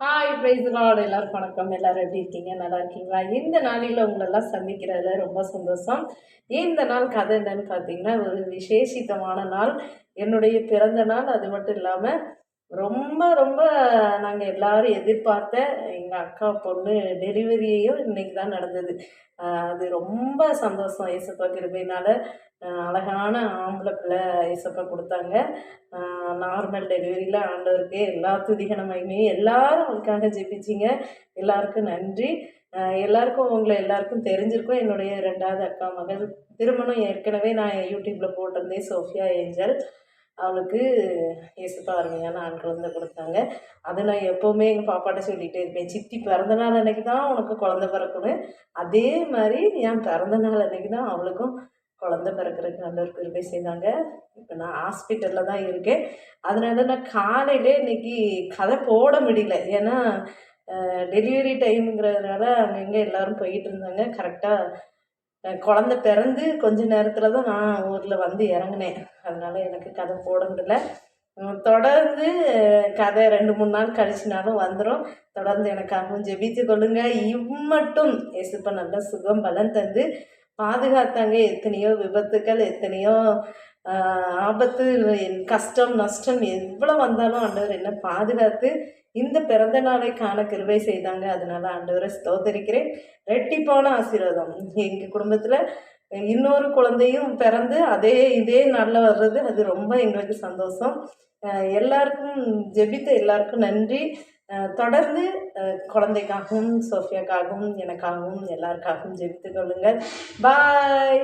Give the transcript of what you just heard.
Hi price Lord எல்லாருக்கும் வணக்கம். எல்லாரும் எப்படி இருக்கீங்க? நல்லா இருக்கீங்களா? இந்த நாளில் உங்களெல்லாம் சந்திக்கிறதுல ரொம்ப சந்தோஷம். இந்த நாள் கதை என்னன்னு பார்த்தீங்கன்னா ஒரு விசேஷித்தமான நாள். என்னுடைய பிறந்த நாள். அது மட்டும் இல்லாமல் ரொம்ப ரொம்ப நாங்கள் எல்லாரும் எதிர்பார்த்த எங்கள் அக்கா பொண்ணு டெலிவரியையும் இன்னைக்கு தான் நடந்தது. அது ரொம்ப சந்தோஷம். ஏசப்பா கிருபையினால் அழகான ஆம்பளை பிள்ளை ஏசப்பா கொடுத்தாங்க. நார்மல் டெலிவரியில் ஆண்டவருக்கு எல்லா துதிகன மகிமையும் எல்லாரும் அவளுக்காக ஜெபிச்சிங்க. எல்லாருக்கும் நன்றி. எல்லாருக்கும் உங்களை எல்லாருக்கும் தெரிஞ்சிருக்கும். என்னுடைய ரெண்டாவது அக்கா மகள். திருமணம் ஏற்கனவே நான் யூடியூப்பில் போட்டிருந்தேன் சோஃபியா ஏஞ்சல். அவளுக்கு ஏசப்பா அருமையான ஆண் குழந்தை கொடுத்தாங்க. அதை நான் எப்போவுமே எங்கள் பாப்பாட்ட சொல்லிகிட்டே இருப்பேன். சித்தி பிறந்த நாள் அன்னைக்கு தான் உனக்கு குழந்த பிறக்கணும் அதே மாதிரி என் பிறந்த நாள் அன்னைக்கு தான் அவளுக்கும் குழந்த பிறக்கிறதுக்கு நல்ல ஒரு கிருபை செய்தாங்க. இப்போ நான் ஹாஸ்பிட்டலில் தான் இருக்கேன். அதனால நான் காலையிலே இன்னைக்கு கதை போட முடியல. ஏன்னா டெலிவரி டைமுங்கிறதுனால அங்கங்கே எல்லோரும் போயிட்டு இருந்தாங்க. கரெக்டாக குழந்த பிறந்து கொஞ்ச நேரத்தில் தான் நான் ஊரில் வந்து இறங்கினேன். அதனால் எனக்கு கதை போட முடியல தொடர்ந்து கதை ரெண்டு மூணு நாள் கழிச்சினாலும் வந்துடும் தொடர்ந்து எனக்கு எனக்காகவும் ஜெபித்து கொள்ளுங்க. இம்மட்டும் இயேசுப்பா நல்ல சுகம் பலன் தந்து பாதுகாத்தாங்க. எத்தனையோ விபத்துக்கள் எத்தனையோ ஆபத்து என் கஷ்டம் நஷ்டம் எவ்வளோ வந்தாலும் ஆண்டவர் என்ன பாதுகாத்து இந்த பிறந்த நாளை காண செய்தாங்க. அதனால ஆண்டவரை ஸ்தோத்தரிக்கிறேன். ரெட்டிப்பான ஆசீர்வாதம். எங்கள் குடும்பத்தில் இன்னொரு குழந்தையும் பிறந்து அதே இதே நாளில் வர்றது அது ரொம்ப எங்களுக்கு சந்தோஷம். எல்லாருக்கும் ஜெபித்த எல்லாருக்கும் நன்றி. தொடர்ந்து குழந்தைக்காகவும் சோஃபியாக்காகவும் எனக்காகவும் எல்லாருக்காகவும் ஜெபித்து கொள்ளுங்கள். பாய்!